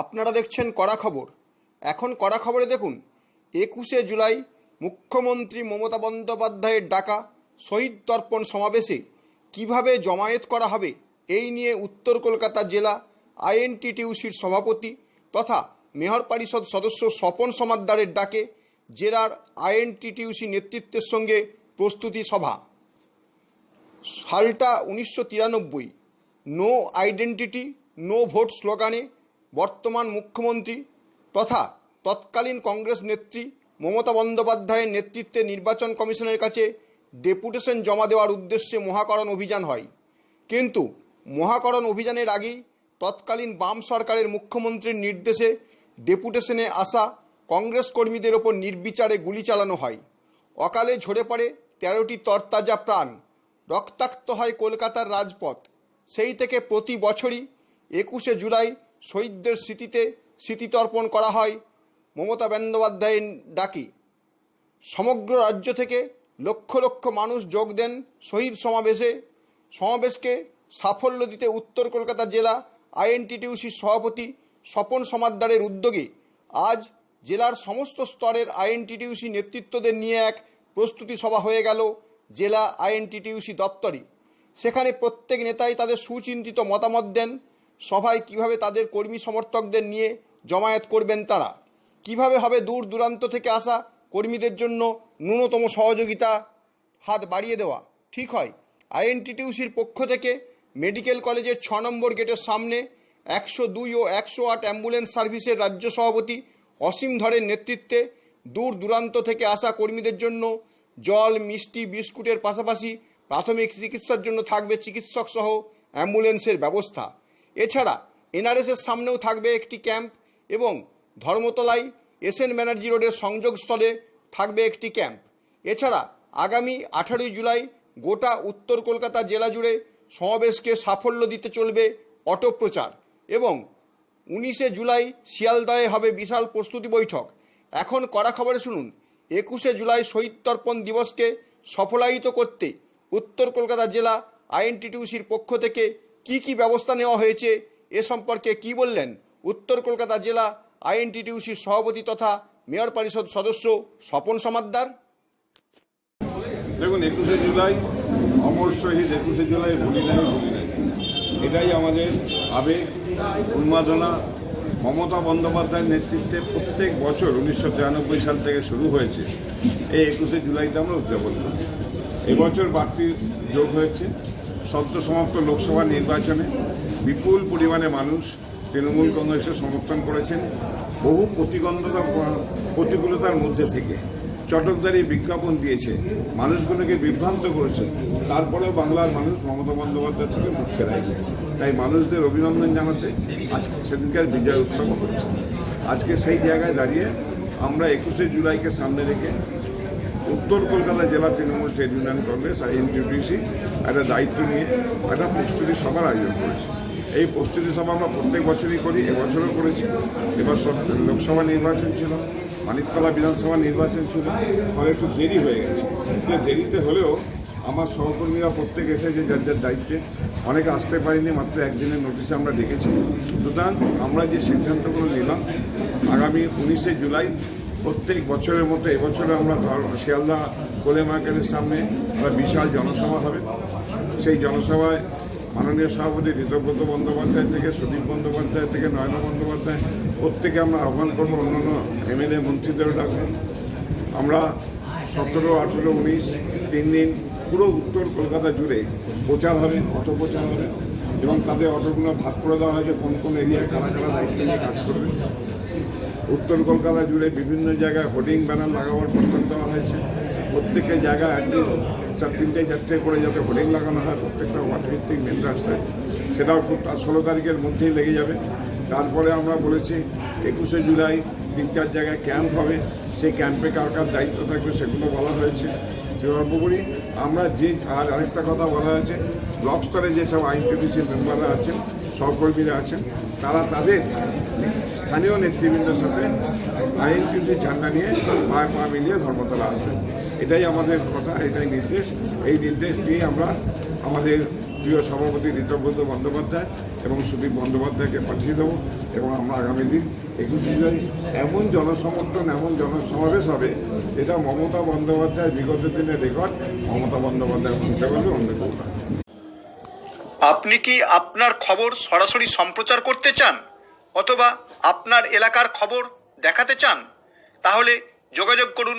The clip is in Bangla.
আপনারা দেখছেন কড়া খবর। এখন কড়া খবরে দেখুন, একুশে জুলাই মুখ্যমন্ত্রী মমতা বন্দ্যোপাধ্যায়ের ডাকা শহীদ তর্পণ সমাবেশে কীভাবে জমায়েত করা হবে, এই নিয়ে উত্তর কলকাতা জেলা আইএনটিটিউসির সভাপতি তথা মেহর পরিষদ সদস্য স্বপন সমাদ্দারের ডাকে জেলার আইএনটিটিউসি নেতৃত্বের সঙ্গে প্রস্তুতি সভা। সালটা উনিশশো তিরানব্বই, নো আইডেন্টিটি, নো ভোট স্লোগানে বর্তমান মুখ্যমন্ত্রী তথা তৎকালীন কংগ্রেস নেত্রী মমতা বন্দ্যোপাধ্যায়ের নেতৃত্বে নির্বাচন কমিশনের কাছে ডেপুটেশন জমা দেওয়ার উদ্দেশ্যে মহাকরণ অভিযান হয়। কিন্তু মহাকরণ অভিযানের আগেই তৎকালীন বাম সরকারের মুখ্যমন্ত্রীর নির্দেশে ডেপুটেশনে আসা কংগ্রেস কর্মীদের ওপর নির্বিচারে গুলি চালানো হয়। অকালে ঝরে পড়ে তেরোটি তরতাজা প্রাণ রক্তাক্ত হয় কলকাতার রাজপথ। সেই থেকে প্রতি বছরই একুশে জুলাই শহীদদের স্মৃতিতে স্মৃতিতর্পণ করা হয়। মমতা বন্দ্যোপাধ্যায়ের ডাকি। সমগ্র রাজ্য থেকে লক্ষ লক্ষ মানুষ যোগ দেন শহীদ সমাবেশে। সমাবেশকে সাফল্য দিতে উত্তর কলকাতা জেলা আইএনটিটিউসির সভাপতি স্বপন সমাদ্দারের উদ্যোগে আজ জেলার সমস্ত স্তরের আইএনটিটিউসি নেতৃত্বদের নিয়ে এক প্রস্তুতি সভা হয়ে গেল জেলা আইএনটিটিউসি দপ্তরে। সেখানে প্রত্যেক নেতাই তাদের সুচিন্তিত মতামত দেন। সভায় কীভাবে তাদের কর্মী সমর্থকদের নিয়ে জমায়েত করবেন তারা? কীভাবে হবে দূর দূরান্ত থেকে আসা কর্মীদের জন্য ন্যূনতম সহযোগিতা হাত বাড়িয়ে দেওয়া? ঠিক হয়। আইএনটিটিউসির পক্ষ থেকে মেডিকেল কলেজের ছ নম্বর গেটের সামনে একশো দুই ও একশো আট অ্যাম্বুলেন্স সার্ভিসের রাজ্য সভাপতি অসীম ধরের নেতৃত্বে দূর দূরান্ত থেকে আসা কর্মীদের জন্য জল, মিষ্টি, বিস্কুটের পাশাপাশি প্রাথমিক চিকিৎসার জন্য থাকবে চিকিৎসক সহ অ্যাম্বুলেন্সের ব্যবস্থা। এছাড়া এনআরএসের সামনেও থাকবে একটি ক্যাম্প এবং ধর্মতলায় এসএন ব্যানার্জি রোডের সংযোগস্থলে থাকবে একটি ক্যাম্প। এছাড়া আগামী আঠারোই জুলাই গোটা উত্তর কলকাতা জেলা জুড়ে সমাবেশকে সাফল্য দিতে চলবে অটো প্রচার এবং উনিশে জুলাই শিয়ালদহে হবে বিশাল প্রস্তুতি বৈঠক। এখন কড়া খবরে শুনুন, একুশে জুলাই শহীদ তর্পণ দিবসকে সফলায়িত করতে উত্তর কলকাতা জেলা আইএনটিটিউসির পক্ষ থেকে কি কি ব্যবস্থা নেওয়া হয়েছে এ সম্পর্কে কি বললেন? উত্তর কলকাতা জেলা আইএনটিটিউসির সভাপতি তথা মেয়র পরিষদ সদস্য স্বপন সমাদ্দার। দেখুন, একুশে জুলাই অমর শহীদ, একুশে জুলাই ভুলি নাই ভুলি নাই। এটাই আমাদের আবেগ, উন্মাদনা, মমতা বন্দ্যোপাধ্যায়ের নেতৃত্বে প্রত্যেক বছর উনিশশো তিরানব্বই সাল থেকে শুরু হয়েছে। এই একুশে জুলাইতে আমরা উদযাপন করি। এবছর বাড়তি যোগ হয়েছে। সদ্য সমাপ্ত লোকসভা নির্বাচনে বিপুল পরিমাণে মানুষ তৃণমূল কংগ্রেসের সমর্থন করেছেন বহু প্রতিবন্ধতা প্রতিকূলতার মধ্যে থেকে। চটকদারি বিজ্ঞাপন দিয়েছে, মানুষগুলোকে বিভ্রান্ত করেছে। তারপরেও বাংলার মানুষ মমতা বন্দ্যোপাধ্যায় থেকে মুখ ফেরায়নি তাই মানুষদের অভিনন্দন জানাতে আজকে সেদিনকার বিজয় উৎসব হচ্ছে। আজকে সেই জায়গায় দাঁড়িয়ে আমরা একুশে জুলাইকে সামনে রেখে উত্তর কলকাতা জেলা Trinamool trade union Congress INTTUC একটা দায়িত্ব নিয়ে, একটা প্রস্তুতি সভার আয়োজন করেছি। এই প্রস্তুতি সভা আমরা প্রত্যেক বছরই করি, এবছরও করেছি। এবার লোকসভা নির্বাচন ছিল, মানিকতলা বিধানসভা নির্বাচন ছিল, ফলে একটু দেরি হয়ে গেছে। দেরিতে হলেও আমার সহকর্মীরা প্রত্যেক এসেছে যার যার দায়িত্বে, অনেকে আসতে পারিনি, মাত্র একদিনের নোটিশে আমরা ডেকেছি। সুতরাং আমরা যে সিদ্ধান্তগুলো নিলাম, আগামী উনিশে জুলাই, প্রত্যেক বছরের মতো এবছরে আমরা শিয়ালদা কোলে মার্কেটের সামনে একটা বিশাল জনসভা হবে। সেই জনসভায় মাননীয় সভাপতি ঋতব্রত বন্দ্যোপাধ্যায় থেকে, সুদীপ বন্দ্যোপাধ্যায় থেকে, নয়না বন্দ্যোপাধ্যায় প্রত্যেকে আমরা আহ্বান করব অন্যান্য এমএলএ মন্ত্রীদেরও ডাকবো আমরা সতেরো, আঠেরো, উনিশ, তিন দিন পুরো উত্তর কলকাতা জুড়ে প্রচার হবে, অটো প্রচার হবে এবং তাদের অটোগুলো ভাগ করে দেওয়া হয়েছে, কোন কোন এরিয়ায় কারা কারা দায়িত্ব নিয়ে কাজ করবে। উত্তর কলকাতা জুড়ে বিভিন্ন জায়গায় হোর্ডিং ব্যানার লাগাবার প্রস্তাব দেওয়া হয়েছে। প্রত্যেকের জায়গায় অ্যাটলিস্ট চার তিনটে চারটে করে যাতে হোর্ডিং লাগানো হয়, প্রত্যেকটা ওয়ার্ডভিত্তিক মেন রাস্তায়। সেটাও খুব ষোলো তারিখের মধ্যেই লেগে যাবে। তারপরে আমরা বলেছি একুশে জুলাই তিন চার জায়গায় ক্যাম্প হবে। সেই ক্যাম্পে কার কার দায়িত্ব থাকবে সেগুলো বলা হয়েছে। সর্বোপরি আমরা যে আর আরেকটা কথা বলা হয়েছে, ব্লক স্তরে যেসব আইনটিডিসির মেম্বাররা আছেন, সহকর্মীরা আছেন, তারা তাদের স্থানীয় নেতৃবৃন্দের সাথে আইনজীবী ঝান্ডা নিয়ে পা মিলিয়ে ধর্মতলা আসবেন। এটাই আমাদের কথা, এটাই নির্দেশ। এই নির্দেশ নিয়ে আমরা আমাদের প্রিয় সভাপতি ঋতব্রত বন্দ্যোপাধ্যায় এবং সুদীপ বন্দ্যোপাধ্যায়কে পাঠিয়ে দেবো এবং আমরা আগামী দিন একুশে জুলাই এমন জনসমর্থন, এমন জনসমাবেশ হবে এটা মমতা বন্দ্যোপাধ্যায় বিগত দিনের রেকর্ড, মমতা বন্দ্যোপাধ্যায় বলতে পারবে আপনি কি আপনার খবর সরাসরি সম্প্রচার করতে চান অথবা আপনার এলাকার খবর দেখাতে চান? তাহলে যোগাযোগ করুন